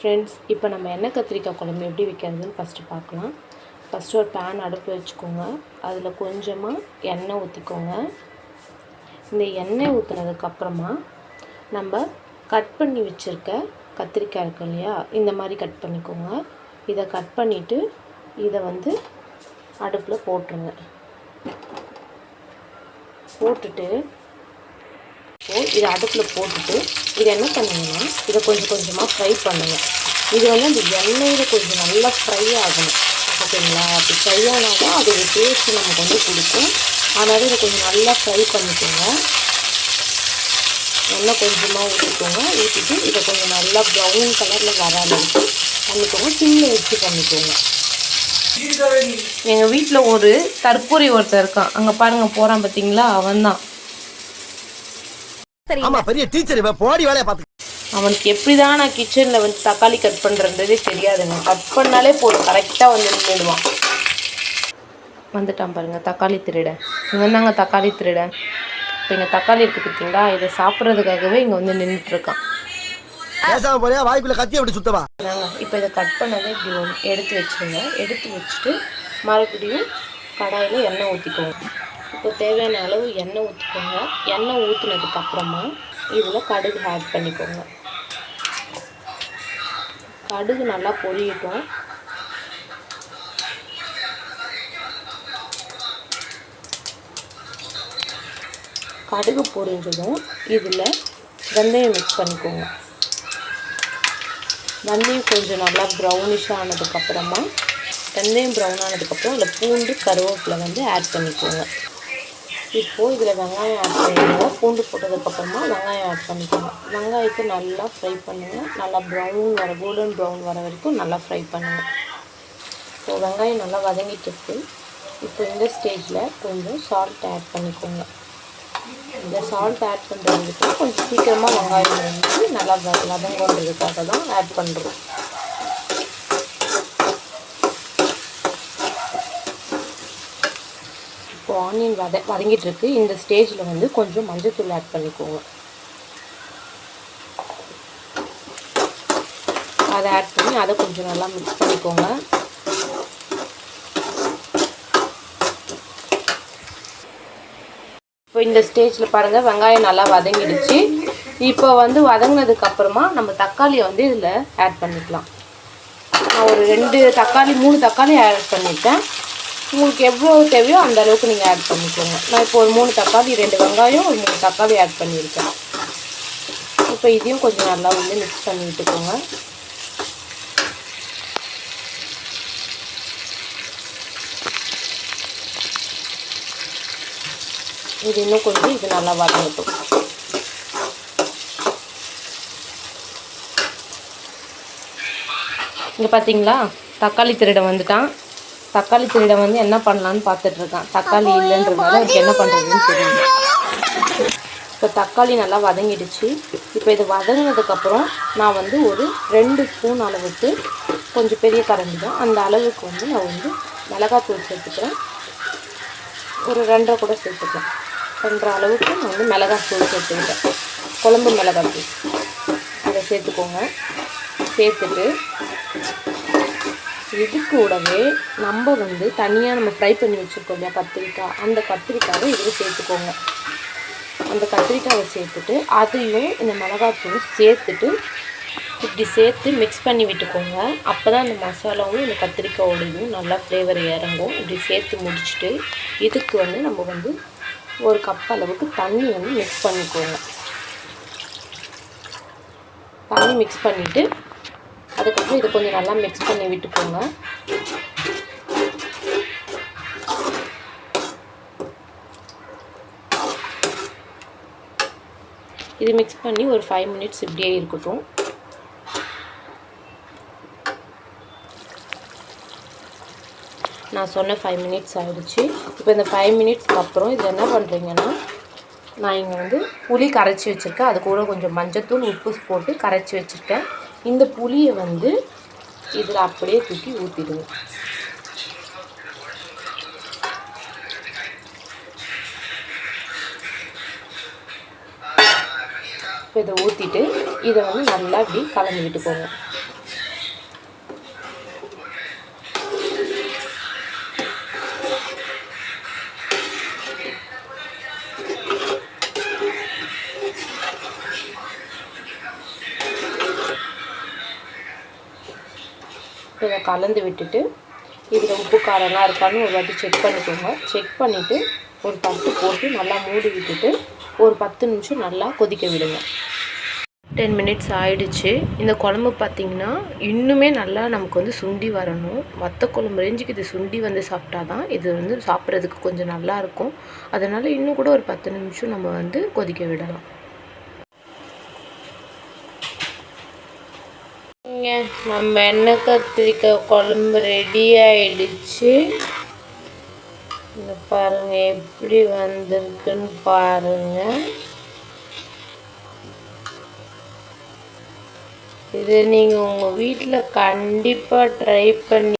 Friends இப்போ நம்ம எண்ணெய் கத்திரிக்காய் குழம்பு எப்படி வைக்கிறதுன்னு ஃபஸ்ட்டு பார்க்கலாம். ஃபஸ்ட்டு ஒரு பேன் அடுப்பு வச்சுக்கோங்க. அதில் கொஞ்சமாக எண்ணெய் ஊற்றிக்கோங்க இந்த எண்ணெய் ஊற்றுனதுக்கப்புறமா நம்ம கட் பண்ணி வச்சுருக்க கத்திரிக்காய் இருக்கு இல்லையா? இந்த மாதிரி கட் பண்ணிக்கோங்க. இதை கட் பண்ணிவிட்டு இதை வந்து அடுப்பில் போட்டுருங்க. போட்டுட்டு இப்போ இதை அடுப்பில் போட்டுட்டு இதை என்ன பண்ணுங்கன்னா இதை கொஞ்சம் கொஞ்சமாக ஃப்ரை பண்ணுங்கள் இது வந்து அந்த எண்ணெயில் கொஞ்சம் நல்லா ஃப்ரை ஆகணும். ஓகேங்களா? அப்படி ஃப்ரை ஆனால் தான் அதோட டேஸ்ட் நமக்கு வந்து கொடுக்கும் அதனால் இதை கொஞ்சம் நல்லா ஃப்ரை பண்ணிக்கோங்க. எண்ணெய் கொஞ்சமாக ஊற்றிக்கோங்க ஊற்றிட்டு இதை கொஞ்சம் நல்லா ப்ரௌன் கலரில் வர அளவுக்கு பண்ணிக்கோங்க. சிம்மில் வச்சு பண்ணிக்கோங்க. எங்கள் வீட்டில் ஒரு தற்கூரி ஒருத்தர் இருக்கான். அங்கே பாருங்கள் போகிறான் பார்த்தீங்களா அவன் தான் ஆமா பெரிய டீச்சர் இவ போடி வேலைய பாத்து அவனுக்கு எப்படி தான் நான் கிச்சனில் வந்து தக்காளி கட் பண்ணுறதே தெரியாதுங்க. கட் பண்ணாலே போதும். கரெக்டாக வந்து நின்றுடுவான் வந்துட்டான் பாருங்க தக்காளி திருடன் இவன் தாங்க தக்காளி திருடன் இப்போ இங்கே தக்காளி இருக்கு பார்த்தீங்களா இதை சாப்பிட்றதுக்காகவே இங்கே வந்து நின்றுட்டு இருக்கான் பேசாம போறியா? வாய்க்குள்ள கத்தி அப்படி சுத்தவா? நாங்க இப்போ இதை கட் பண்ணதை இப்படி ஒன்று எடுத்து வச்சுருங்க. எடுத்து வச்சுட்டு மறுபடியும் கடாயில் எண்ணெய் ஊற்றிக்கோங்க இப்போ தேவையான அளவு எண்ணெய் ஊற்றிக்கோங்க. எண்ணெய் ஊற்றுனதுக்கு அப்புறமா இதில் கடுகு ஆட் பண்ணிக்கோங்க. கடுகு நல்லா பொரியட்டும். கடுகு பொரிஞ்சதும் இதில் வெந்தயம் மிக்ஸ் பண்ணிக்கோங்க. வெந்தயம் கொஞ்சம் நல்லா ப்ரௌனிஷாக ஆனதுக்கப்புறமா வெந்தயம் ப்ரௌன் ஆனதுக்கப்புறம் அதில் பூண்டு கருவேப்பிலை வந்து ஆட் பண்ணிக்கோங்க. இப்போது இதில் வெங்காயம் ஆட் பண்ணிக்கோங்க. பூண்டு போட்டதுக்கப்புறமா வெங்காயம் ஆட் பண்ணிக்கோங்க. வெங்காயத்தை நல்லா ஃப்ரை பண்ணுங்கள் நல்லா ப்ரௌன் வர கோல்டன் ப்ரௌன் வர வரைக்கும் நல்லா ஃப்ரை பண்ணுங்கள் ஸோ வெங்காயம் நல்லா வதங்கிட்டு இருக்கு இப்போ இந்த ஸ்டேஜில் கொஞ்சம் சால்ட் ஆட் பண்ணிக்கோங்க. இந்த சால்ட் ஆட் பண்ணுறதுக்கு கொஞ்சம் சீக்கிரமாக வெங்காயம் வந்து நல்லா வ- வதங்குன்றதுக்காக தான் ஆட் பண்ணுறோம் இப்போ ஆனியன் வத வதங்கிட்டு இருக்கு இந்த ஸ்டேஜில் வந்து கொஞ்சம் மஞ்சத்தூள் ஆட் பண்ணிக்கோங்க. அதை ஆட் பண்ணி அதை கொஞ்சம் நல்லா மிக்ஸ் பண்ணிக்கோங்க. இப்போ இந்த ஸ்டேஜில் பாருங்கள் வெங்காயம் நல்லா வதங்கிடுச்சு. இப்போ வந்து வதங்கினதுக்கு அப்புறமா நம்ம தக்காளியை வந்து இதில் ஆட் பண்ணிக்கலாம். நான் ஒரு ரெண்டு தக்காளி மூணு தக்காளி ஆட் பண்ணிட்டேன். உங்களுக்கு எவ்வளோ தேவையோ அந்த அளவுக்கு நீங்கள் ஆட் பண்ணிக்கோங்க. நான் இப்போ ஒரு மூணு தக்காளி ரெண்டு வெங்காயம் ஒரு மூணு தக்காளி ஆட் பண்ணியிருக்கேன். இப்போ இதையும் கொஞ்சம் நல்லா வந்து மிக்ஸ் பண்ணி விட்டுக்கோங்க. இது இன்னும் கொஞ்சம் இது நல்லா வதங்கட்டும். இங்கே பார்த்தீங்களா தக்காளி திருடம் வந்துட்டான். தக்காளி திருடன் வந்து என்ன பண்ணலான்னு பார்த்துட்ருக்கான். தக்காளி இல்லைன்றதுனால அவருக்கு என்ன பண்ணுறதுன்னு தெரியும் இப்போ தக்காளி நல்லா வதங்கிடுச்சு. இப்போ இது வதங்கினதுக்கப்புறம் நான் வந்து ஒரு ரெண்டு ஸ்பூன் அளவுக்கு கொஞ்சம் பெரிய கரண்டி தான். அந்த அளவுக்கு வந்து நான் வந்து மிளகாத்தூள் சேர்த்துக்கிறேன். ஒரு ரெண்டரை கூட சேர்த்துக்கிறேன் ரெண்டரை அளவுக்கு நான் வந்து மிளகாத்தூள் சேர்த்துக்கிட்டேன். குழம்பு மிளகாத்தூள் அதை சேர்த்துக்கோங்க. சேர்த்துட்டு இது கூடவே நம்ம வந்து தனியாக நம்ம ஃப்ரை பண்ணி வச்சுருக்கோம் இல்லையா கத்திரிக்காய். அந்த கத்திரிக்காயை இதில் சேர்த்துக்கோங்க. அந்த கத்திரிக்காவை சேர்த்துட்டு அதையும் இந்த மிளகாத்தூள் சேர்த்துட்டு இப்படி சேர்த்து மிக்ஸ் பண்ணி விட்டுக்கோங்க. அப்போ தான் அந்த மசாலாவும் இந்த கத்திரிக்காயோடையும் நல்லா ஃப்ளேவர் இறங்கும். இப்படி சேர்த்து முடிச்சுட்டு இதுக்கு வந்து நம்ம வந்து ஒரு கப் அளவுக்கு தண்ணி வந்து மிக்ஸ் பண்ணிக்கோங்க. தண்ணி மிக்ஸ் பண்ணிவிட்டு அதுக்கப்புறம் இதை கொஞ்சம் நல்லா மிக்ஸ் பண்ணி விட்டுக்கோங்க. இது மிக்ஸ் பண்ணி ஒரு ஃபைவ் மினிட்ஸ் இப்படியே இருக்கட்டும். நான் சொன்ன ஃபைவ் மினிட்ஸ் ஆகிடுச்சு இப்போ இந்த ஃபைவ் மினிட்ஸ்க்கு அப்புறம் இது என்ன பண்ணுறீங்கன்னா நான் இங்கே வந்து புளி கரைச்சி வச்சுருக்கேன். அது கூட கொஞ்சம் மஞ்சத்தூள் உப்பு போட்டு கரைச்சி வச்சுருக்கேன். இந்த புளியை வந்து இதில் அப்படியே தூக்கி ஊற்றிடுங்க இப்போ இதை ஊற்றிட்டு இதை வந்து நல்லா இப்படி கலந்து விட்டுக்கோங்க கலந்து விட்டுட்டு இதில் உப்பு காரம்லாம் இருக்கான்னு ஒரு வாட்டி செக் பண்ணிக்கோங்க. செக் பண்ணிவிட்டு ஒரு தட்டு போட்டு நல்லா மூடி விட்டுட்டு ஒரு பத்து நிமிஷம் நல்லா கொதிக்க விடுங்க. டென் மினிட்ஸ் ஆயிடுச்சு. இந்த குழம்பு பார்த்திங்கன்னா இன்னுமே நல்லா நமக்கு வந்து சுண்டி வரணும். வத்த குழம்பு ரேஞ்சுக்கு இது சுண்டி வந்து சாப்பிட்டா தான் இது வந்து சாப்பிட்றதுக்கு கொஞ்சம் நல்லாயிருக்கும் அதனால் இன்னும் கூட ஒரு பத்து நிமிஷம் நம்ம வந்து கொதிக்க விடலாம். இங்க நம்ம எண்ணெய் கத்திரிக்காய் குழம்பு ரெடி ஆயிடுச்சு. இங்கே பாருங்க எப்படி வந்திருக்குன்னு பாருங்க. இதை நீங்கள் உங்கள் வீட்டில் கண்டிப்பாக ட்ரை பண்ணி